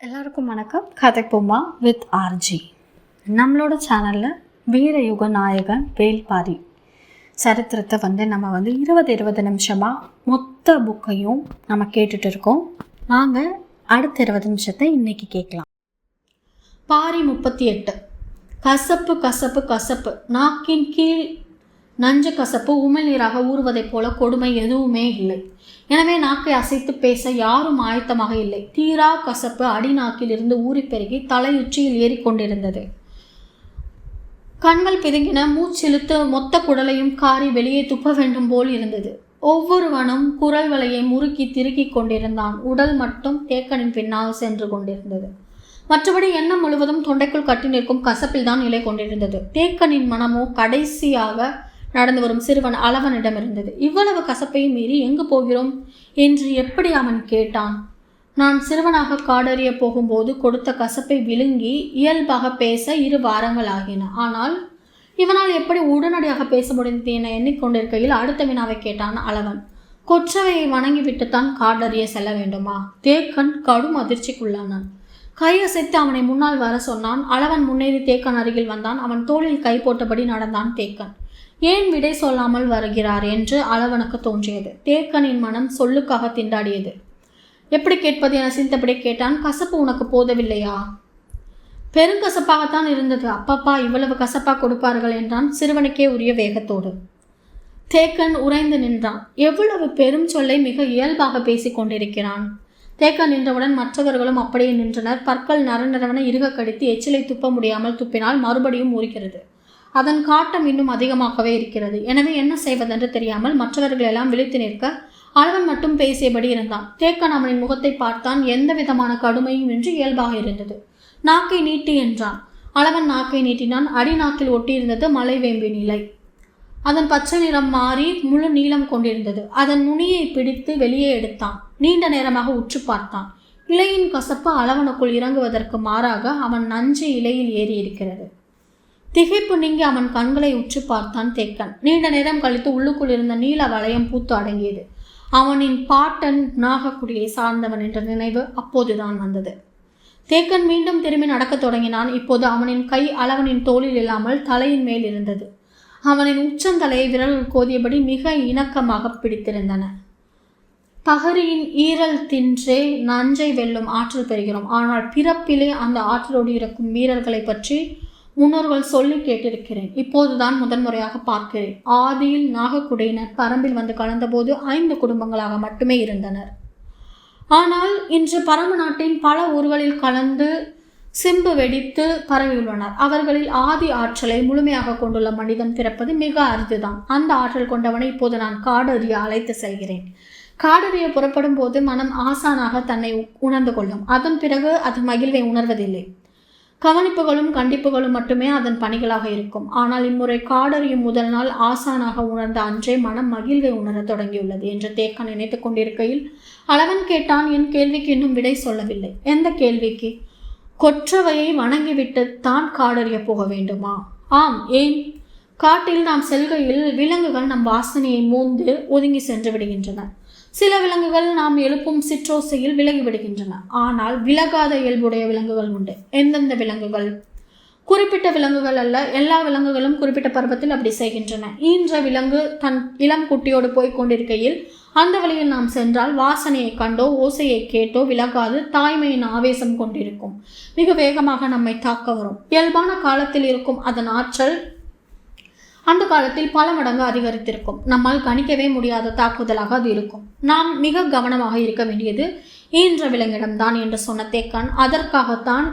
எல்லாருக்கும் வணக்கம். கதை கதைப்போமா வித் ஆர்ஜி நம்மளோட சேனலில் வீரயுக நாயகன் வேல்பாரி சரித்திரத்தை வந்து நம்ம வந்து இருபது இருபது நிமிஷமாக மொத்த புக்கையும் நம்ம கேட்டுட்டு இருக்கோம். வாங்க அடுத்த இருபது நிமிஷத்தை இன்றைக்கி கேட்கலாம். பாரி முப்பத்தி எட்டு. கசப்பு கசப்பு கசப்பு. நாக்கின் கீழ் நஞ்சு கசப்பு உமிழ்நீராக ஊறுவதைப் போல கொடுமை எதுவுமே இல்லை. எனவே நாக்கை அசைத்து பேச யாரும் ஆயத்தமாக இல்லை. தீரா கசப்பு அடிநாக்கிலிருந்து ஊறி பெருகி தலையுச்சியில் ஏறிக்கொண்டிருந்தது. கண்கள் பிதுங்கின மூச்சிழுத்து மொத்த குடலையும் காரி வெளியே துப்ப வேண்டும் போல் இருந்தது. ஒவ்வொருவனும் குரல் வலையை முறுக்கி திருக்கிக் கொண்டிருந்தான். உடல் மட்டும் தேக்கனின் பின்னால் சென்று கொண்டிருந்தது. மற்றபடி எண்ணம் முழுவதும் தொண்டைக்குள் கட்டி நிற்கும் கசப்பில் தான் நிலை கொண்டிருந்தது. தேக்கனின் மனமோ கடைசியாக நடந்து வரும் சிறுவன் அளவனிடம் இருந்தது. இவ்வளவு கசப்பையும் மீறி எங்கு போகிறோம்? என்று எப்படி அவன் கேட்டான். நான் சிறுவனாக காடறிய போகும்போது கொடுத்த கசப்பை விழுங்கி இயல்பாக பேச இரு வாரங்கள் ஆகின. ஆனால் இவனால் எப்படி உடனடியாக பேச முடிந்தது என எண்ணிக்கொண்டிருக்கையில் அடுத்த வினாவை கேட்டான் அளவன் கொற்றவையை வணங்கிவிட்டுத்தான் காடறிய செல்ல வேண்டுமா? தேக்கன் கடும் அதிர்ச்சிக்குள்ளானான். கையசைத்து அவனை முன்னால் வர சொன்னான். அளவன் முன்னேறி தேக்கன் அருகில் வந்தான். அவன் தோளில் கை போட்டபடி நடந்தான் தேக்கன். ஏன் விடை சொல்லாமல் வருகிறார் என்று அளவனுக்கு தோன்றியது. தேக்கனின் மனம் சொல்லுக்காக திண்டாடியது. எப்படி கேட்பது என சிந்தபடி கேட்டான். கசப்பு உனக்கு போதவில்லையா? பெருங்கசப்பாகத்தான் இருந்தது. அப்பப்பா இவ்வளவு கசப்பா கொடுப்பார்கள் என்றான் சிறுவனுக்கே உரிய வேகத்தோடு. தேக்கன் உறைந்து நின்றான். எவ்வளவு பெரும் சொல்லை மிக இயல்பாக பேசிக் கொண்டிருக்கிறான். தேக்கன் நின்றவுடன் மற்றவர்களும் அப்படியே நின்றனர். பற்கள் நரநரவன இறுக கடித்து எச்சிலை துப்ப முடியாமல் துப்பினால் மறுபடியும் ஊறுகிறது. அதன் காட்டம் இன்னும் அதிகமாகவே இருக்கிறது. எனவே என்ன செய்வதென்று தெரியாமல் மற்றவர்கள் எல்லாம் விழித்து நிற்க அழவன் மட்டும் பேசியபடி இருந்தான். தேக்கன் அவனின் முகத்தை பார்த்தான். எந்த விதமான கடுமையும் இன்றி இயல்பாக இருந்தது. நாக்கை நீட்டி என்றான். அளவன் நாக்கை நீட்டினான். அடி நாக்கில் ஒட்டியிருந்தது மலைவேம்பு நிலை அதன் பச்சை நிறம் மாறி முழு நீளம் கொண்டிருந்தது. அதன் நுனியை பிடித்து வெளியே எடுத்தான். நீண்ட நேரமாக உற்று பார்த்தான். இலையின் கசப்பு அளவனுக்குள் இறங்குவதற்கு மாறாக அவன் நஞ்சு இலையில் ஏறி இருக்கிறது திகைப்பு நீங்கி அவன் கண்களை உற்று பார்த்தான் தேக்கன். நீண்ட நேரம் கழித்து உள்ளுக்குள் இருந்த நீல வளையம் பூத்து அடங்கியது. அவனின் பாட்டன் நாகக்குடியை சார்ந்தவன் என்ற நினைவு அப்போதுதான் வந்தது. தேக்கன் மீண்டும் திரும்பி நடக்கத் தொடங்கினான். இப்போது அவனின் கை அளவனின் தோளில் இல்லாமல் தலையின் மேல் இருந்தது. அவனின் உச்சந்தலையை விரல் கோதியபடி மிக இணக்கமாக பிடித்திருந்தன. பகரியின் ஈரல் தின்றே நஞ்சை வெல்லும் ஆற்றல் பெறுகிறோம். ஆனால் பிறப்பிலே அந்த ஆற்றலோடு இருக்கும் வீரர்களை பற்றி முன்னோர்கள் சொல்லி கேட்டிருக்கிறேன். இப்போதுதான் முதன்முறையாக பார்க்கிறேன். ஆதியில் நாகக்குடியினர் பரம்பில் வந்து கலந்தபோது ஐந்து குடும்பங்களாக மட்டுமே இருந்தனர். ஆனால் இன்று பரம நாட்டின் பல ஊர்களில் கலந்து சிம்பு வெடித்து பரவியுள்ளனர் அவர்களில் ஆதி ஆற்றலை முழுமையாக கொண்டுள்ள மனிதன் பிறப்பது மிக அரிதுதான். அந்த ஆற்றல் கொண்டவனை இப்போது நான் காடறிய அழைத்து செல்கிறேன். காடறிய புறப்படும் போது மனம் ஆசானாக தன்னை உணர்ந்து கொள்ளும். அதன் பிறகு அது மகிழ்வை உணர்வதில்லை. கவனிப்புகளும் கண்டிப்புகளும் மட்டுமே அதன் பணிகளாக இருக்கும். ஆனால் இம்முறை காடறியும் முதல் நாள் ஆசானாக உணர்ந்த அன்றே மனம் மகிழ்வை உணரத் தொடங்கியுள்ளது என்று தேக்கன் நினைத்துக் கொண்டிருக்கையில் அளவன் கேட்டான் என் கேள்விக்கு இன்னும் விடை சொல்லவில்லை. எந்த கேள்விக்கு? கொற்றவையை வணங்கிவிட்டு தான் காடறிய போக வேண்டுமா? ஆம் ஏன்? காட்டில் நாம் செல்கையில் விலங்குகள் நம் வாசனையை மூந்து ஒதுங்கி சென்று விடுகின்றன. சில விலங்குகள் நாம் எழுப்பும் சிற்றோசையில் விலகிவிடுகின்றன. ஆனால் விலகாத இயல்புடைய விலங்குகள் உண்டு. எந்தெந்த விலங்குகள்? குறிப்பிட்ட விலங்குகள் அல்ல எல்லா விலங்குகளும் குறிப்பிட்ட பருவத்தில் அப்படி செய்கின்றன. ஈன்ற விலங்கு தன் இளம் குட்டியோடு போய் கொண்டிருக்கையில் அந்த வழியில் நாம் சென்றால் வாசனையை கண்டோ ஓசையை கேட்டோ விலகாது தாய்மையின் ஆவேசம் கொண்டிருக்கும். மிக வேகமாக நம்மை தாக்க வரும். இயல்பான காலத்தில் இருக்கும் அதன் ஆற்றல் அந்த காலத்தில் பல மடங்கு அதிகரித்திருக்கும். நம்மால் கணிக்கவே முடியாத தாக்குதலாக அது இருக்கும். நாம் மிக கவனமாக இருக்க வேண்டியது ஈன்ற விலங்கிடம்தான் என்று சொன்ன தேக்கன். அதற்காகத்தான்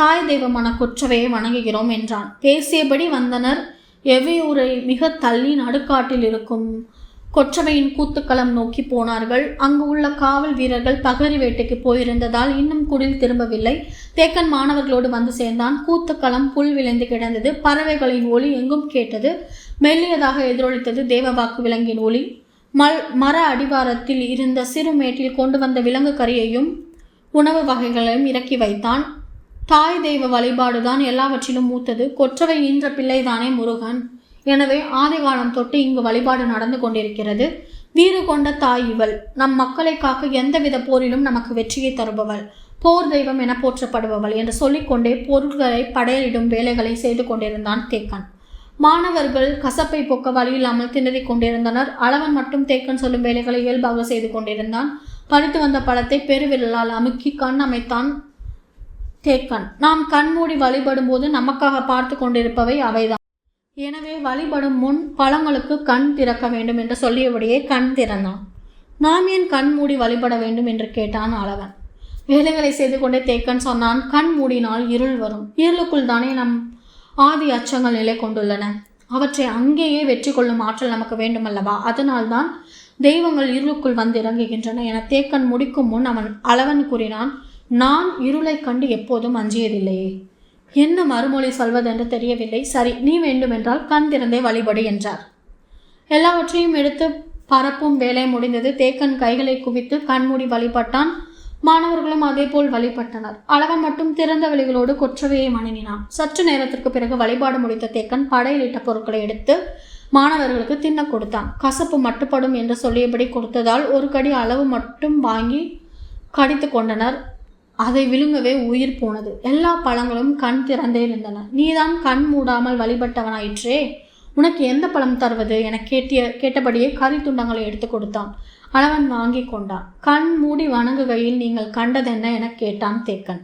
தாய் தெய்வமான கொற்றவையை வணங்குகிறோம் என்றான். பேசியபடி வந்தனர் எவ்வியூரை மிக தள்ளி நடுக்காட்டில் இருக்கும் கொற்றவையின் கூத்துக்களம் நோக்கி போனார்கள். அங்கு உள்ள காவல் வீரர்கள் பகரி வேட்டைக்கு போயிருந்ததால் இன்னும் குடில் திரும்பவில்லை. தேக்கன் மாணவர்களோடு வந்து சேர்ந்தான். கூத்துக்களம் புல் விளைந்து கிடந்தது. பறவைகளின் ஒளி எங்கும் கேட்டது. மெல்லியதாக எதிரொலித்தது தேவவாக்கு விலங்கின் ஒளி. மல் மர அடிவாரத்தில் இருந்த சிறு மேட்டில் கொண்டு வந்த விலங்கு கறியையும் உணவு வகைகளையும் இறக்கி வைத்தான். தாய் தெய்வ வழிபாடுதான் எல்லாவற்றிலும் மூத்தது. கொற்றவை ஈன்ற பிள்ளைதானே முருகன். எனவே ஆதிகாலம் தொட்டு இங்கு வழிபாடு நடந்து கொண்டிருக்கிறது. வீறு கொண்ட தாய் இவள். நம் மக்களை காக்க எந்தவித போரிலும் நமக்கு வெற்றியை தருபவள். போர் தெய்வம் என போற்றப்படுபவள் என்று சொல்லிக்கொண்டே பொருள்களை படையலிடும் வேலைகளை செய்து கொண்டிருந்தான் தேக்கன். மாணவர்கள் கசப்பை போக்க வழியில்லாமல் திணறிக் கொண்டிருந்தனர். அளவன் மட்டும் தேக்கன் சொல்லும் வேலைகளை இயல்பாக செய்து கொண்டிருந்தான். பறித்து வந்த பழத்தை பெருவிரலால் அமுக்கி கண் அமைத்தான் தேக்கன். நாம் கண்மூடி வழிபடும் போது நமக்காக பார்த்து கொண்டிருப்பவை அவைதான். எனவே வழிபடும் முன் பழங்களுக்கு கண் திறக்க வேண்டும் என்று சொல்லியபடியே கண் திறந்தான். நாம் ஏன் கண் மூடி வழிபட வேண்டும் என்று கேட்டான் அளவன். வேலைகளை செய்து கொண்டே தேக்கன் சொன்னான் கண் மூடினால் இருள் வரும். இருளுக்குள் தானே நம் ஆதி அச்சங்கள் நிலை கொண்டுள்ளன. அவற்றை அங்கேயே வெற்றி கொள்ளும் ஆற்றல் நமக்கு வேண்டுமல்லவா? அதனால்தான் தெய்வங்கள் இருளுக்குள் வந்து இறங்குகின்றன என தேக்கன் முடிக்கும் முன் அவன் அளவன் கூறினான் நான் இருளைக் கண்டு எப்போதும் அஞ்சியதில்லையே. என்ன மறுமொழி சொல்வதென்று தெரியவில்லை. சரி நீ வேண்டுமென்றால் கண் திறந்தே வழிபடு என்றார். எல்லாவற்றையும் எடுத்து பரப்பும் வேலை முடிந்தது. தேக்கன் கைகளை குவித்து கண்மூடி வழிபட்டான். மாணவர்களும் அதேபோல் வழிபட்டனர். அளவன் மட்டும் திறந்த வழிகளோடு கொற்றவையை வணங்கினான் சற்று நேரத்திற்கு பிறகு வழிபாடு முடித்த தேக்கன் படையிலிட்ட பொருட்களை எடுத்து மாணவர்களுக்கு தின்ன கொடுத்தான். கசப்பு மட்டுப்படும் என்று சொல்லியபடி கொடுத்ததால் ஒரு கடி அளவு மட்டும் வாங்கி கடித்து கொண்டனர். அதை விழுங்கவே உயிர் போனது. எல்லா பழங்களும் கண் திறந்தே இருந்தன. நீதான் கண் மூடாமல் வழிபட்டவனாயிற்றே. உனக்கு எந்த பழம் தருவது? என கேட்டிய கேட்டபடியே கறி துண்டங்களை எடுத்து கொடுத்தான். அளவன் வாங்கி கொண்டான். கண் மூடி வணங்குகையில் நீங்கள் கண்டதென்ன என கேட்டான் தேக்கன்.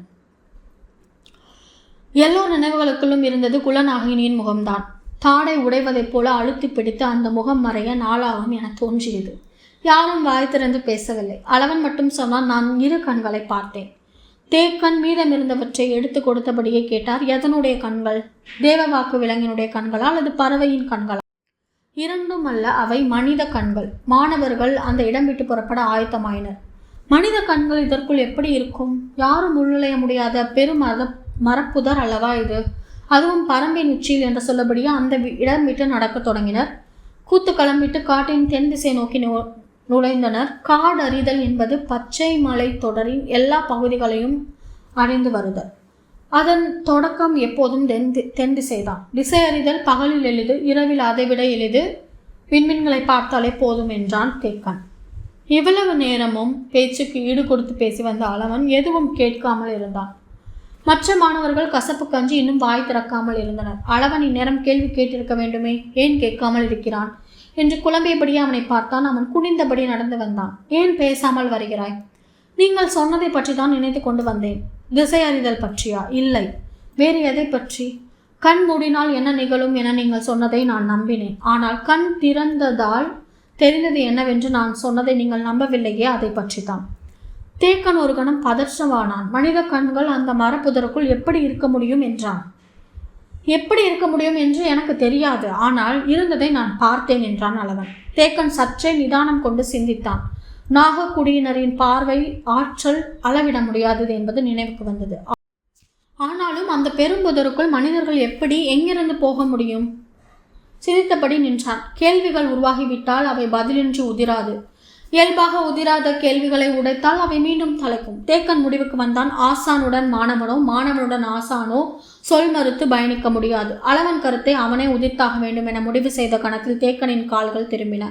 எல்லோர் நினைவுகளுக்குள்ளும் இருந்தது குலநாகினியின் முகம்தான். தாடை உடைவதைப் போல அழுத்தி பிடித்து அந்த முகம் மறைய நாளாகும் என தோன்றியது. யாரும் வாய் திறந்து பேசவில்லை. அளவன் மட்டும் சொன்னால் நான் இரு கண்களை பார்த்தேன். தேக்கன் மீதமிருந்தவற்றை எடுத்து கொடுத்தபடியே கேட்டார் எதனுடைய கண்கள்? தேவவாக்கு விலங்கினுடைய கண்களா அல்லது பறவையின் கண்களா இரண்டும் அல்ல அவை மனித கண்கள். மாணவர்கள் அந்த இடம் விட்டு புறப்பட ஆயத்தமாயினர். மனித கண்கள் இதற்குள் எப்படி இருக்கும்? யாரும் உள்நுழைய முடியாத பெரும் மர மரப்புதர் அல்லவா இது? அதுவும் பரம்பின் உச்சியில் என்று சொல்லபடியே அந்த இடம் விட்டு நடக்கத் தொடங்கினர். கூத்து கிளம்பிட்டு காட்டின் தென் திசை நோக்கி நு- நுழைந்தனர். காடறிதல் என்பது பச்சை மலை தொடரின் எல்லா பகுதிகளையும் அறிந்து வருதல். அதன் தொடக்கம் எப்போதும் தென்தி தென் திசைதான் திசை அறிதல் பகலில் எளிது இரவில் அதைவிட எளிது. விண்மீன்களை பார்த்தாலே போதும் என்றான் தேக்கன். இவ்வளவு நேரமும் பேச்சுக்கு ஈடு கொடுத்து பேசி வந்த அளவன் எதுவும் கேட்காமல் இருந்தான். மற்ற மாணவர்கள் கசப்பு கஞ்சி இன்னும் வாய் திறக்காமல் இருந்தனர். அளவன் இந்நேரம் கேள்வி கேட்டிருக்க வேண்டுமே ஏன் கேட்காமல் இருக்கிறான்? என்று குழம்பியபடியே அவனை பார்த்தான். அவன் குனிந்தபடி நடந்து வந்தான். ஏன் பேசாமல் வருகிறாய்? நீங்கள் சொன்னதை பற்றி தான் நினைத்து கொண்டு வந்தேன். திசை அறிதல் பற்றியா? இல்லை. வேறு எதை பற்றி? கண் மூடினால் என்ன நிகழும் என நீங்கள் சொன்னதை நான் நம்பினேன். ஆனால் கண் திறந்ததால் தெரிந்தது என்னவென்று நான் சொன்னதை நீங்கள் நம்பவில்லையே அதை பற்றித்தான். தேக்கன் ஒரு கணம் பதற்றமானான் மனித கண்கள் அந்த மரப்புதருக்குள் எப்படி இருக்க முடியும் என்றான். எப்படி இருக்க முடியும் என்று எனக்கு தெரியாது. ஆனால் இருந்ததை நான் பார்த்தேன் என்றான் அளவன் தேக்கன் சற்றே நிதானம் கொண்டு சிந்தித்தான். நாகக்குடியினரின் பார்வை ஆற்றல் அளவிட முடியாதது என்பது நினைவுக்கு வந்தது. ஆனாலும் அந்த பெரும்புதருக்குள் மனிதர்கள் எப்படி எங்கிருந்து போக முடியும்? சிரித்தபடி நின்றான். கேள்விகள் உருவாகிவிட்டால் அவை பதிலின்றி உதிராது. இயல்பாக உதிராத கேள்விகளை உடைத்தால் அவை மீண்டும் தலைக்கும். தேக்கன் முடிவுக்கு வந்தான். ஆசானுடன் மாணவனோ மாணவனுடன் ஆசானோ சொல் மறுத்து பயணிக்க முடியாது. அளவன் கருத்தை அவனே உதிர்த்தாக வேண்டும் என முடிவு செய்த கணத்தில் தேக்கனின் கால்கள் திரும்பின.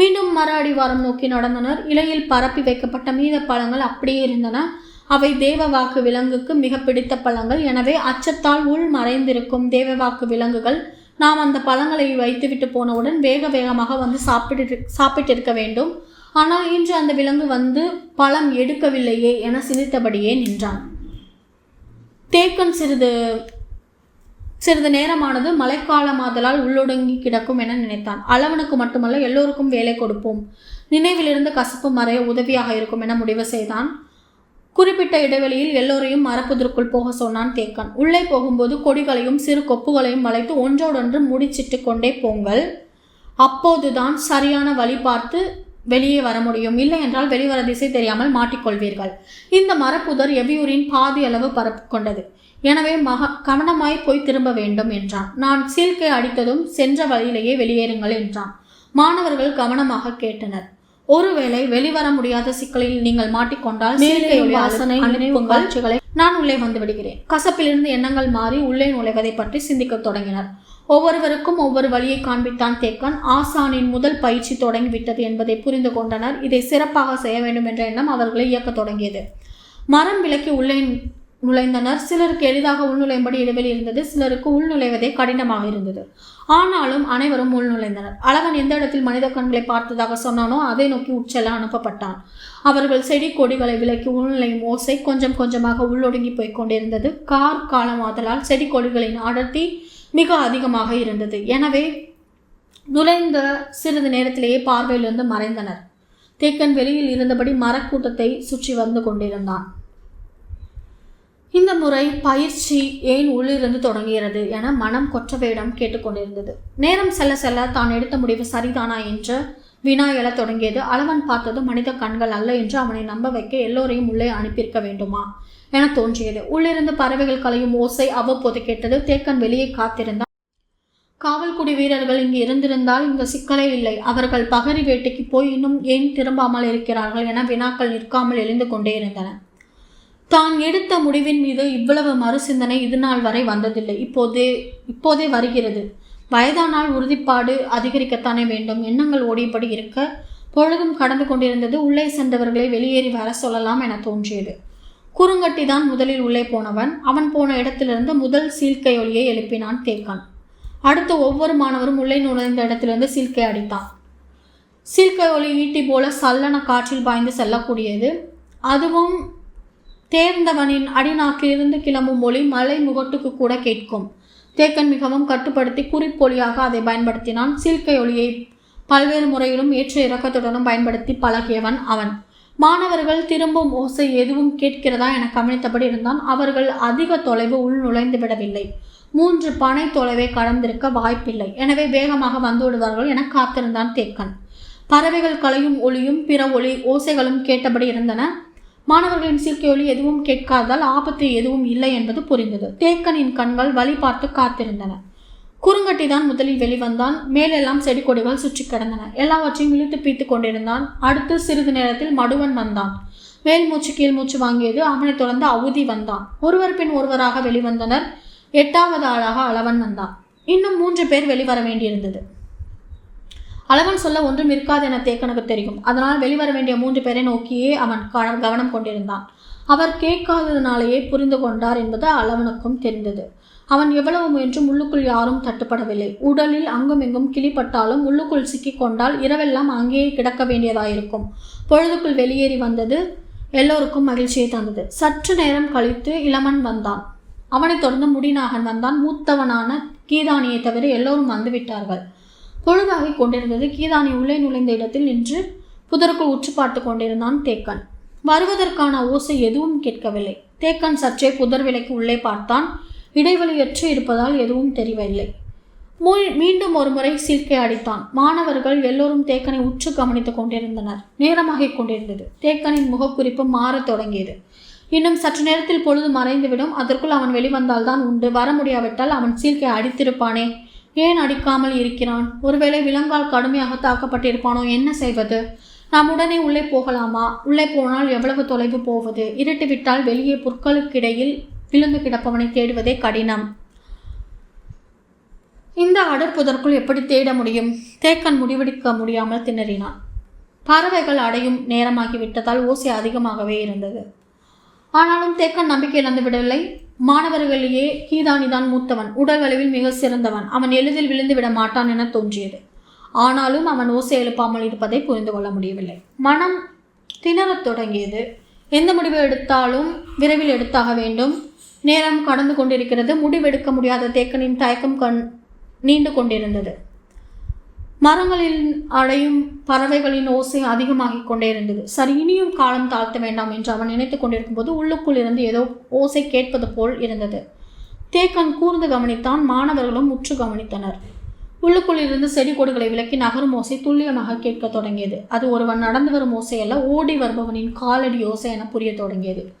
மீண்டும் மர அடிவாரம் நோக்கி நடந்தனர். இலையில் பரப்பி வைக்கப்பட்ட மீத பழங்கள் அப்படியே இருந்தன. அவை தேவவாக்கு விலங்குக்கு மிக பிடித்த பழங்கள். எனவே அச்சத்தால் உள் மறைந்திருக்கும் தேவவாக்கு விலங்குகள். நாம் அந்த பழங்களை வைத்துவிட்டு போனவுடன் வேக வேகமாக வந்து சாப்பிட்டு சாப்பிட்டிருக்க வேண்டும். ஆனால் இன்று அந்த விலங்கு வந்து பழம் எடுக்கவில்லையே என சிரித்தபடியே நின்றான். தேக்கன் சிறிது சிறிது நேரமானது மழைக்காலமாதலால் உள்ளொடுங்கி கிடக்கும் என நினைத்தான். அளவனுக்கு மட்டுமல்ல எல்லோருக்கும் வேலை கொடுப்போம். நினைவிலிருந்து கசப்பு மறைய உதவியாக இருக்கும் என முடிவு செய்தான். குறிப்பிட்ட இடைவெளியில் எல்லோரையும் மரப்புதற்குள் போக சொன்னான் தேக்கன். உள்ளே போகும்போது கொடிகளையும் சிறு கொப்புகளையும் வளைத்து ஒன்றோடொன்று முடிச்சிட்டு கொண்டே போங்கள். அப்போதுதான் சரியான வழி பார்த்து வெளியே வர முடியும். இல்லை என்றால் வெளிவர திசை தெரியாமல் மாட்டிக்கொள்வீர்கள். இந்த மரப்புதர் எவியூரின் பாதி அளவு பரப்பு கொண்டது. எனவே மக கவனமாய் போய் திரும்ப வேண்டும் என்றான். நான் சீல்கை அடித்ததும் சென்ற வழியிலேயே வெளியேறுங்கள் என்றான். மாணவர்கள் கவனமாக கேட்டனர். ஒருவேளை வெளிவர முடியாத சிக்கலில் நீங்கள் மாட்டிக்கொண்டால் வாசனை காட்சிகளை நான் உள்ளே வந்து விடுகிறேன். கசப்பிலிருந்து எண்ணங்கள் மாறி உள்ளே நுழைவதை பற்றி சிந்திக்கத் தொடங்கினர். ஒவ்வொருவருக்கும் ஒவ்வொரு வழியை காண்பித்தான் தேக்கன். ஆசானின் முதல் பயிற்சி தொடங்கிவிட்டது என்பதை புரிந்து கொண்டனர். இதை சிறப்பாக செய்ய வேண்டும் என்ற எண்ணம் அவர்களை இயக்கத் தொடங்கியது. மரம் விலக்கி உள்ளே நுழைந்தனர். சிலருக்கு எளிதாக உள்நுழையும்படி இடைவெளி இருந்தது. சிலருக்கு உள்நுழைவதே கடினமாக இருந்தது. ஆனாலும் அனைவரும் உள்நுழைந்தனர். அழகன் எந்த இடத்தில் மனித கண்களை பார்த்ததாக சொன்னானோ அதை நோக்கி உச்செல்லாம் அனுப்பப்பட்டான். அவர்கள் செடி கொடிகளை விலக்கி உள்நுழையும் ஓசை கொஞ்சம் கொஞ்சமாக உள்ளொடுங்கி போய்க் கொண்டிருந்தது. கார் காலமாதலால் செடி கொடிகளின் அடர்த்தி மிக அதிகமாக இருந்தது. எனவே நுழைந்த சிறிது நேரத்திலேயே பார்வையிலிருந்து மறைந்தனர். தேக்கன் வெளியில் இருந்தபடி மரக்கூட்டத்தை சுற்றி வந்து கொண்டிருந்தான். இந்த முறை பயிற்சி ஏன் உள்ளிருந்து தொடங்குகிறது என மனம் கொற்றவையிடம் கேட்டுக்கொண்டிருந்தது. நேரம் செல்ல செல்ல தான் எடுத்த முடிவு சரிதானா என்று வினா எழத் தொடங்கியது. அளவன் பார்த்தது மனித கண்கள் அல்ல என்று அவனை நம்ப வைக்க எல்லோரையும் உள்ளே அனுப்பியிருக்க வேண்டுமா என தோன்றியது. உள்ளிருந்து பறவைகள் கலையும் ஓசை அவ்வப்போது கேட்டது. தேக்கன் வெளியே காத்திருந்தான். காவல்குடி வீரர்கள் இங்கு இருந்திருந்தால் இந்த சிக்கலே இல்லை. அவர்கள் பகரி வேட்டைக்கு போய் இன்னும் ஏன் திரும்பாமல் இருக்கிறார்கள் என வினாக்கள் நிற்காமல் எழுந்து கொண்டே இருந்தன. தான் எடுத்த முடிவின் மீது இவ்வளவு மறுசிந்தனை இது நாள் வரை வந்ததில்லை. இப்போதே இப்போதே வருகிறது. வயதானால் உறுதிப்பாடு அதிகரிக்கத்தானே வேண்டும். எண்ணங்கள் ஓடியபடி இருக்க பொழுதும் கடந்து கொண்டிருந்தது உள்ளே சென்றவர்களை வெளியேறி வர சொல்லலாம் என தோன்றியது. குறுங்கட்டி தான் முதலில் உள்ளே போனவன். அவன் போன இடத்திலிருந்து முதல் சீல்கை ஒலியை எழுப்பினான் தேக்கான் அடுத்து ஒவ்வொரு மாணவரும் உள்ளே நுழைந்த இடத்திலிருந்து சீல்கை அடித்தான். சீல்கை ஒலி ஈட்டி போல சல்லன காற்றில் பாய்ந்து செல்லக்கூடியது. அதுவும் தேர்ந்தவனின் அடிநாக்கிலிருந்து கிளம்பும் ஒளி மலை முகட்டுக்கு கூட கேட்கும். தேக்கன் மிகவும் கட்டுப்படுத்தி குறிப்பொலியாக அதை பயன்படுத்தினான். சீர்க்கை ஒளியை பல்வேறு முறையிலும் ஏற்ற இறக்கத்துடனும் பயன்படுத்தி பழகியவன் அவன். மாணவர்கள் திரும்பும் ஓசை எதுவும் கேட்கிறதா என கவனித்தபடி இருந்தான். அவர்கள் அதிக தொலைவு உள் நுழைந்து விடவில்லை. மூன்று பனை தொலைவை கடந்திருக்க வாய்ப்பில்லை. எனவே வேகமாக வந்து விடுவார்கள் என காத்திருந்தான் தேக்கன். பறவைகள் கலையும் ஒளியும் பிற ஒளி ஓசைகளும் கேட்டபடி இருந்தன. மாணவர்களின் சீர்கேலி எதுவும் கேட்காததால் ஆபத்து எதுவும் இல்லை என்பது புரிந்தது. தேக்கனின் கண்கள் வழி பார்த்து காத்திருந்தன. குறுங்கட்டி தான் முதலில் வெளிவந்தான். மேலெல்லாம் செடி கொடிகள் சுற்றி கிடந்தன. எல்லாவற்றையும் இழுத்து பீத்து கொண்டிருந்தான். அடுத்து சிறிது நேரத்தில் மடுவன் வந்தான். மேல் மூச்சு கீழ் மூச்சு வாங்கியது அவனைத் தொடர்ந்து அவுதி வந்தான். ஒருவர் பின் ஒருவராக வெளிவந்தனர். எட்டாவது ஆளாக அளவன் வந்தான். இன்னும் மூன்று பேர் வெளிவர வேண்டியிருந்தது. அளவன் சொல்ல ஒன்றும் இருக்காது என தேக்கனுக்கு தெரியும். அதனால் வெளிவர வேண்டிய மூன்று பேரை நோக்கியே அவன் கவனம் கவனம் கொண்டிருந்தான். அவர் கேட்காததுனாலேயே புரிந்து கொண்டார் என்பது அளவனுக்கும் தெரிந்தது. அவன் எவ்வளவு முயன்றும் உள்ளுக்குள் யாரும் தட்டுப்படவில்லை. உடலில் அங்குமெங்கும் கிளிப்பட்டாலும் உள்ளுக்குள் சிக்கிக் கொண்டால் இரவெல்லாம் அங்கேயே கிடக்க வேண்டியதாயிருக்கும். பொழுதுக்குள் வெளியேறி வந்தது எல்லோருக்கும் மகிழ்ச்சியை தந்தது. சற்று நேரம் கழித்து இளமன் வந்தான். அவனைத் தொடர்ந்து முடிநாகன் வந்தான். மூத்தவனான கீதானியை தவிர எல்லோரும் வந்துவிட்டார்கள். பொழுதாகி கொண்டிருந்தது. கீதானி உள்ளே நுழைந்த இடத்தில் நின்று புதருக்குள் உற்று பார்த்து கொண்டிருந்தான் தேக்கன். வருவதற்கான ஓசை எதுவும் கேட்கவில்லை. தேக்கன் சற்றே புதர் விலைக்கு உள்ளே பார்த்தான். இடைவெளியற்று இருப்பதால் எதுவும் தெரியவில்லை. மூ- மீண்டும் ஒருமுறை சீர்க்கை அடித்தான். மாணவர்கள் எல்லோரும் தேக்கனை உற்று கவனித்துக் கொண்டிருந்தனர். நேரமாகிக் கொண்டிருந்தது. தேக்கனின் முகக்குறிப்பு மாறத் தொடங்கியது. இன்னும் சற்று நேரத்தில் பொழுது மறைந்துவிடும். அதற்குள் அவன் வெளிவந்தால்தான் உண்டு. வர முடியாவிட்டால் அவன் சீர்க்கை அடித்திருப்பானே ஏன் அடிக்காமல் இருக்கிறான்? ஒருவேளை விலங்கால் கடுமையாக தாக்கப்பட்டிருப்பானோ? என்ன செய்வது? நாம் உடனே உள்ளே போகலாமா? உள்ளே போனால் எவ்வளவு தொலைவு போவது? இருட்டு விட்டால் வெளியே புற்களுக்கிடையில் விழுந்து கிடப்பவனை தேடுவதே கடினம். இந்த அடற்புதற்குள் எப்படி தேட முடியும்? தேக்கன் முடிவெடுக்க முடியாமல் திணறினான். பறவைகள் அடையும் நேரமாகிவிட்டதால் ஓசை அதிகமாகவே இருந்தது. ஆனாலும் தேக்கன் நம்பிக்கை இழந்து விடவில்லை. மாணவர்களிலேயே கீதானிதான் மூத்தவன். உடல் அளவில் மிக சிறந்தவன். அவன் எளிதில் விழுந்து விட மாட்டான் என தோன்றியது. ஆனாலும் அவன் ஓசை எழுப்பாமல் இருப்பதை புரிந்து கொள்ள முடியவில்லை. மனம் திணறத் தொடங்கியது. எந்த முடிவு எடுத்தாலும் விரைவில் எடுத்தாக வேண்டும். நேரம் கடந்து கொண்டிருக்கிறது. முடிவெடுக்க முடியாத தேக்கனின் தயக்கம் கண் நீண்டு கொண்டிருந்தது. மரங்களில் அடையும் பறவைகளின் ஓசை அதிகமாகிக் கொண்டே இருந்தது. சரி இனியும் காலம் தாழ்த்த வேண்டாம் என்று அவன் நினைத்துக் கொண்டிருக்கும் போது உள்ளுக்குள் இருந்து ஏதோ ஓசை கேட்பது போல் இருந்தது. தேக்கன் கூர்ந்து கவனித்தான் மாணவர்களும் முற்று கவனித்தனர். உள்ளுக்குள் இருந்து செடி கொடிகளை விலக்கி நகரும் ஓசை துல்லியமாக கேட்க தொடங்கியது. அது ஒருவன் நடந்து வரும் ஓசை அல்ல ஓடி வருபவனின் காலடி ஓசை என புரிய தொடங்கியது.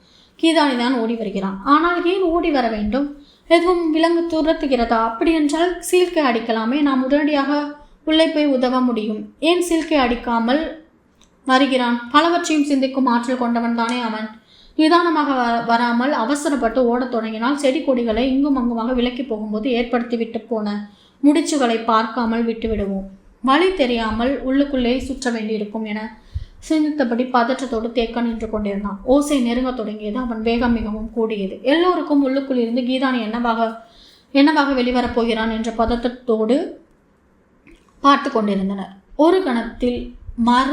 கீதானி தான் ஓடி வருகிறான். ஆனால் ஏன் ஓடி வர வேண்டும்? எதுவும் விலங்கு துரத்துகிறதா? அப்படியென்றால் சீழ்க்கை அடிக்கலாமே. நாம் உடனடியாக உள்ளே போய் உதவ முடியும். ஏன் சில்கை அடிக்காமல் வருகிறான்? பலவற்றையும் சிந்திக்கும் ஆற்றல் கொண்டவன் தானே அவன். நிதானமாக வ- வராமல் அவசரப்பட்டு ஓடத் தொடங்கினால் செடி கொடிகளை இங்கும் அங்குமாக விலக்கி போகும்போது ஏற்படுத்திவிட்டு போன முடிச்சுகளை பார்க்காமல் விட்டுவிடுவோம். வழி தெரியாமல் உள்ளுக்குள்ளே சுற்ற வேண்டியிருக்கும் என சிந்தித்தபடி பதற்றத்தோடு தேக்க நின்று கொண்டிருந்தான். ஓசை நெருங்கத் தொடங்கியது. அவன் வேகம் மிகவும் கூடியது. எல்லோருக்கும் உள்ளுக்குள் இருந்து கீதானி என்னவாக என்னவாக வெளிவரப் போகிறான் என்ற பதற்றத்தோடு பார்த்து கொண்டிருந்தனர். ஒரு கணத்தில் மர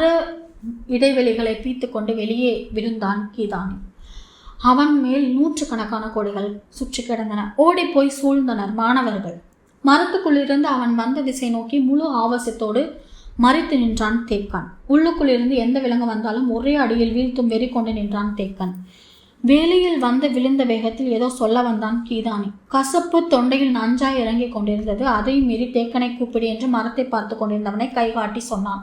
இடைவெளிகளை பீத்து கொண்டு வெளியே விழுந்தான் கீதானி அவன் மேல் நூற்றுக்கணக்கான கோடிகள் சுற்றி கிடந்தன. ஓடிப்போய் சூழ்ந்தனர் மாணவர்கள். மரத்துக்குள்ளிருந்து அவன் வந்த திசை நோக்கி முழு ஆவசத்தோடு மறித்து நின்றான் தேக்கன். உள்ளுக்குள்ளிருந்து எந்த விலங்கு வந்தாலும் ஒரே அடியில் வீழ்த்தும் வெறி கொண்டு நின்றான் தேக்கன். வேலையில் வந்து விழுந்த வேகத்தில் ஏதோ சொல்ல வந்தான் கீதானி. கசப்பு தொண்டையில் நஞ்சாய் இறங்கிக் கொண்டிருந்தது. அதையும் மீறி தேக்கனை கூப்பிடு என்று மரத்தை பார்த்து கொண்டிருந்தவனை கைகாட்டி சொன்னான்.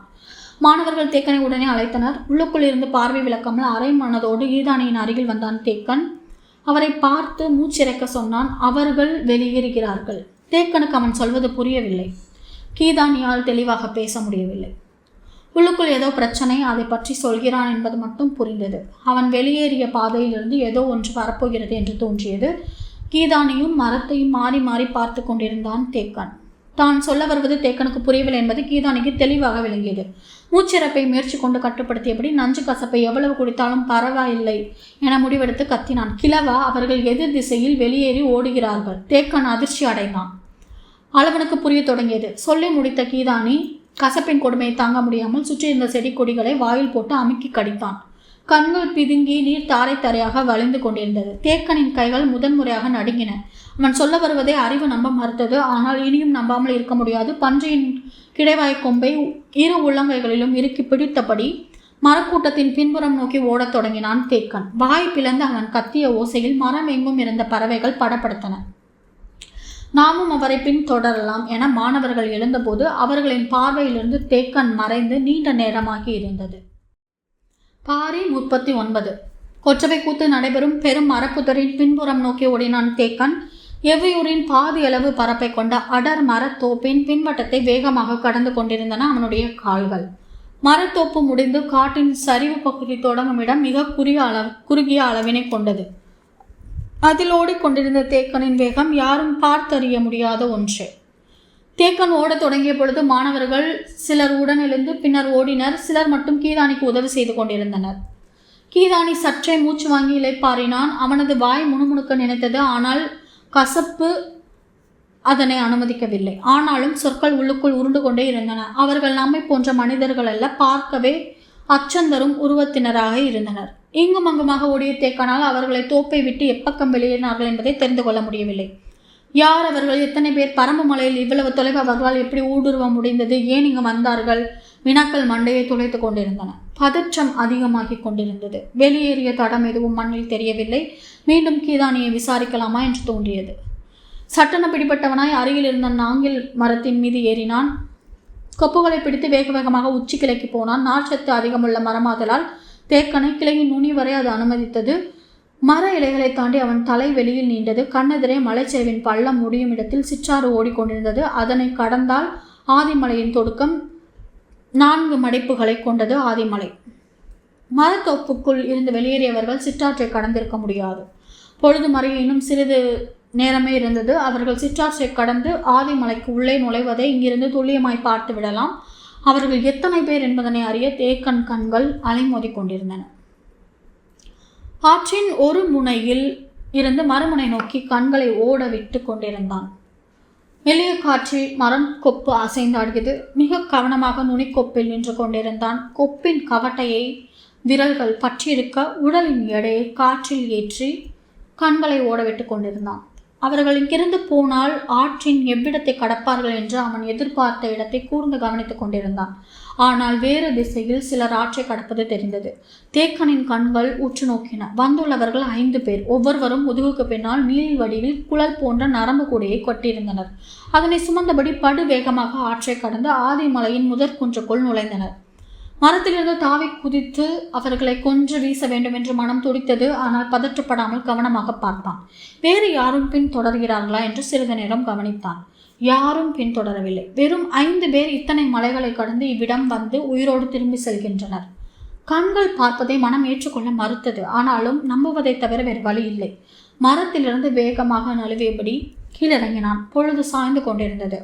மாணவர்கள் தேக்கனை உடனே அழைத்தனர். உள்ளுக்குள் இருந்து பார்வை விளக்காமல் அரை மனதோடு கீதானியின் அருகில் வந்தான் தேக்கன். அவரை பார்த்து மூச்சிறைக்க சொன்னான். அவர்கள் வெளியேறுகிறார்கள். தேக்கனுக்கு அவன் சொல்வது புரியவில்லை. கீதானியால் தெளிவாக பேச முடியவில்லை. உள்ளுக்குள் ஏதோ பிரச்சனை அதை பற்றி சொல்கிறான் என்பது மட்டும் புரிந்தது. அவன் வெளியேறிய பாதையிலிருந்து ஏதோ ஒன்று வரப்போகிறது என்று தோன்றியது. கீதானியும் மரத்தையும் மாறி மாறி பார்த்து கொண்டிருந்தான் தேக்கன். தான் சொல்ல வருவது தேக்கனுக்கு புரியவில்லை என்பது கீதானிக்கு தெளிவாக விளங்கியது. மூச்சிறப்பை முயற்சி கொண்டு கட்டுப்படுத்தியபடி நஞ்சு கசப்பை எவ்வளவு குடித்தாலும் பரவாயில்லை என முடிவெடுத்து கத்தினான். கிழவா அவர்கள் எதிர் திசையில் வெளியேறி ஓடுகிறார்கள். தேக்கன் அதிர்ச்சி அடைந்தான். அளவனுக்கு புரிய தொடங்கியது. சொல்லி முடித்த கீதானி கசப்பின் கொடுமையை தாங்க முடியாமல் சுற்றியிருந்த செடி கொடிகளை வாயில் போட்டு அமுக்கி கடித்தான். கண்கள் பிதுங்கி நீர் தாரை தாரையாக வளைந்து கொண்டிருந்தது. தேக்கனின் கைகள் முதன்முறையாக நடுங்கின. அவன் சொல்ல வருவதை அறிவு நம்ப மறுத்தது. ஆனால் இனியும் நம்பாமல் இருக்க முடியாது. பன்றியின் கிடைவாய் கொம்பை இரு உள்ளங்கைகளிலும் இறுக்கி பிடித்தபடி மரக்கூட்டத்தின் பின்புறம் நோக்கி ஓடத் தொடங்கினான் தேக்கன். வாய் பிளந்து அவன் கத்திய ஓசையில் மரம் எங்கும் இருந்த பறவைகள் படப்படுத்தன நாமும் அவரை பின்தொடரலாம் என மாணவர்கள் எழுந்தபோது அவர்களின் பார்வையிலிருந்து தேக்கன் மறைந்து நீண்ட நேரமாகி இருந்தது. பாரி முப்பத்தி ஒன்பது கொற்றவை கூத்து நடைபெறும் பெரும் மரப்புதரின் பின்புறம் நோக்கி ஓடினான் தேக்கன். எவ்வியூரின் பாதி அளவு பரப்பை கொண்ட அடர் மரத்தோப்பின் பின்பட்டத்தை வேகமாக கடந்து கொண்டிருந்தன அவனுடைய கால்கள். மரத்தோப்பு முடிந்து காட்டின் சரிவு பகுதி தொடங்கும் இடம் மிக குறுகிய அளவு குறுகிய அளவினை கொண்டது. அதில் ஓடிக்கொண்டிருந்த தேக்கனின் வேகம் யாரும் பார்த்தறிய முடியாத ஒன்று. தேக்கன் ஓடத் தொடங்கிய பொழுது மாணவர்கள் சிலர் உடன் எழுந்து பின்னர் ஓடினர் சிலர் மட்டும் கீதானிக்கு உதவி செய்து கொண்டிருந்தனர். கீதானி சற்றே மூச்சு வாங்கி இளைப்பாறினான். அவனது வாய் முணுமுணுக்க நினைத்தது ஆனால் கசப்பு அதனை அனுமதிக்கவில்லை. ஆனாலும் சொற்கள் உள்ளுக்குள் உருண்டு கொண்டே இருந்தன. அவர்கள் நம்மை போன்ற மனிதர்கள் அல்ல பார்க்கவே அச்சந்தரும் உருவத்தினராக இருந்தனர். இங்கும் அங்குமாக ஓடிய தேக்கனால் அவர்களை தோப்பை விட்டு எப்பக்கம் வெளியேறினார்கள் என்பதை தெரிந்து கொள்ள முடியவில்லை. யார் அவர்கள்? எத்தனை பேர்? பரம்பு மலையில் இவ்வளவு தொலைவு அவர்களால் எப்படி ஊடுருவ முடிந்தது? ஏன் இங்கு வந்தார்கள்? வினாக்கள் மண்டையை துளைத்து கொண்டிருந்தன. பதற்றம் அதிகமாகிக் கொண்டிருந்தது. வெளியேறிய தடம் எதுவும் மண்ணில் தெரியவில்லை. மீண்டும் கீதானியை விசாரிக்கலாமா என்று தோன்றியது. சட்டன பிடிப்பட்டவனாய் அருகில் இருந்த நாங்கில் மரத்தின் மீது ஏறினான். கொப்புகளை பிடித்து வேக வேகமாக உச்சி கிளைக்கு போனான். நார்ச்சத்து அதிகமுள்ள மரமாதலால் தேக்கனை கிளையின் நுனி வரை அது அனுமதித்தது. மர இலைகளை தாண்டி அவன் தலை வெளியில் நீண்டது. கண்ணெதிரே மலைச்சேவின் பள்ளம் முடியும் இடத்தில் சிற்றாறு ஓடிக்கொண்டிருந்தது. அதனை கடந்தால் ஆதிமலையின் தொடுக்கம் நான்கு மடைப்புகளை கொண்டது ஆதிமலை. மரத்தொப்புக்குள் இருந்து வெளியேறியவர்கள் சிற்றாற்றை கடந்திருக்க முடியாது. பொழுது மறைய இன்னும் சிறிது நேரமே இருந்தது. அவர்கள் சிற்றாற்றை கடந்து ஆதிமலைக்கு உள்ளே நுழைவதை இங்கிருந்து துல்லியமாய் பார்த்து விடலாம் அவர்கள் எத்தனை பேர் என்பதனை அறிய தேக்கன் கண்கள் அலைமோதி கொண்டிருந்தன ஆற்றின் ஒரு முனையில் இருந்து மறுமுனை நோக்கி கண்களை ஓட விட்டு கொண்டிருந்தான். மெல்லிய காற்றில் மரம் கொப்பு அசைந்தாடியது. மிக கவனமாக நுனிக்கொப்பில் நின்று கொண்டிருந்தான். கொப்பின் கவட்டையை விரல்கள் பற்றியிருக்க உடலின் எடையை காற்றில் ஏற்றி கண்களை ஓடவிட்டு கொண்டிருந்தான். அவர்கள் இங்கிருந்து போனால் ஆற்றின் எவ்விடத்தை கடப்பார்கள் என்று அவன் எதிர்பார்த்த இடத்தை கூர்ந்து கவனித்துக் கொண்டிருந்தான். ஆனால் வேறு திசையில் சிலர் ஆற்றை கடப்பது தெரிந்தது. தேக்கனின் கண்கள் உற்று நோக்கின. வந்துள்ளவர்கள் ஐந்து பேர். ஒவ்வொருவரும் முதுகுக்கு பின்னால் நீள் வடிவில் குழல் போன்ற நரம்பு கூடையை கொட்டியிருந்தனர். அதனை சுமந்தபடி படு வேகமாக ஆற்றை கடந்து ஆதிமலையின் முதற் குன்றுக்குள் நுழைந்தனர். மரத்திலிருந்து தாவி குதித்து அவர்களை கொன்று வீச வேண்டும் என்று மனம் துடித்தது. ஆனால் பதற்றப்படாமல் கவனமாக பார்த்தான். வேறு யாரும் பின் தொடர்கிறார்களா என்று சிறிது நேரம் கவனித்தான். யாரும் பின்தொடரவில்லை வெறும் ஐந்து பேர் இத்தனை மலைகளை கடந்து இவ்விடம் வந்து உயிரோடு திரும்பி செல்கின்றனர். கண்கள் பார்ப்பதை மனம் ஏற்றுக்கொள்ள மறுத்தது. ஆனாலும் நம்புவதை தவிர வேறு வழி இல்லை. மரத்திலிருந்து வேகமாக நழுவியபடி கீழிறங்கினான். பொழுது சாய்ந்து கொண்டிருந்தது.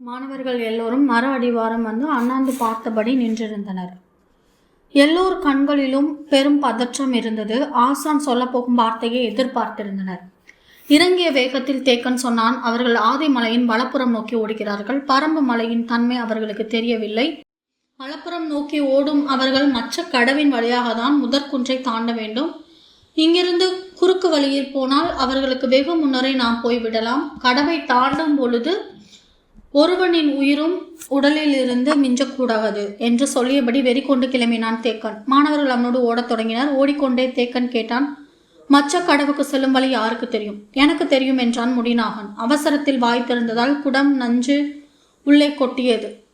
மாணவர்கள் எல்லோரும் மர அடிவாரம் வந்து அண்ணாந்து பார்த்தபடி நின்றிருந்தனர். எல்லோர் கண்களிலும் பெரும் பதற்றம் இருந்தது. ஆசான் சொல்லப்போகும் வார்த்தையை எதிர்பார்த்திருந்தனர். இறங்கிய வேகத்தில் தேக்கன் சொன்னான் அவர்கள் ஆதிமலையின் வலப்புறம் நோக்கி ஓடுகிறார்கள். பரம்பு மலையின் தன்மை அவர்களுக்கு தெரியவில்லை. வலப்புறம் நோக்கி ஓடும் அவர்கள் மற்ற கடவின் வழியாக தான் முதற்குன்றை தாண்ட வேண்டும். இங்கிருந்து குறுக்கு வழியில் போனால் அவர்களுக்கு வெகு முன்னரே நாம் போய்விடலாம். கடவை தாண்டும் பொழுது ஒருவனின் உயிரும் உடலில் இருந்து மிஞ்சக்கூடாது என்று சொல்லியபடி வெறி கொண்டு கிளம்பினான் தேக்கன். மாணவர்கள் அவனோடு ஓடத் தொடங்கினர். ஓடிக்கொண்டே தேக்கன் கேட்டான் மச்ச கடவுக்கு செல்லும் வழி யாருக்கு தெரியும்? எனக்கு தெரியும் என்றான் முடிநாகன். அவசரத்தில் வாய் திறந்ததால் குடம் நஞ்சு உள்ளே கொட்டியது.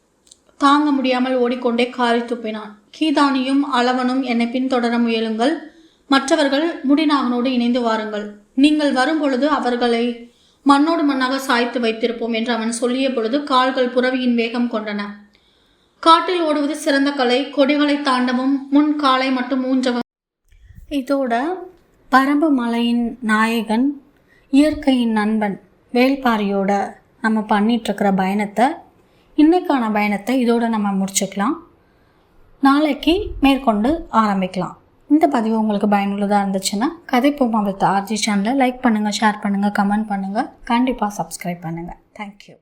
தாங்க முடியாமல் ஓடிக்கொண்டே காரி துப்பினான். கீதானியும் அளவனும் என்னை பின்தொடர முயலுங்கள். மற்றவர்கள் முடிநாகனோடு இணைந்து வாருங்கள். நீங்கள் வரும்பொழுது அவர்களை மண்ணோடு மண்ணாக சாய்த்து வைத்திருப்போம் என்று அவன் சொல்லிய பொழுது கால்கள் புறவியின் வேகம் கொண்டன. காட்டில் ஓடுவது சிறந்த கலை கொடிகளை தாண்டவும் முன் காலை மட்டும் ஊன்றவும் இதோட பரம்பு மலையின் நாயகன் இயற்கையின் நண்பன் வேல்பாரியோட நம்ம பண்ணிகிட்ருக்கிற பயணத்தை இன்னைக்கான பயணத்தை இதோட நம்ம முடிச்சுக்கலாம். நாளைக்கு மேற்கொண்டு ஆரம்பிக்கலாம். இந்த பதிவு உங்களுக்கு பயனுள்ளதாக இருந்துச்சுன்னா கதை பூமா வித் ஆர்ஜி சேனலை லைக் பண்ணுங்கள் ஷேர் பண்ணுங்கள் கமெண்ட் பண்ணுங்கள் கண்டிப்பாக சப்ஸ்கிரைப் பண்ணுங்கள் தேங்க்யூ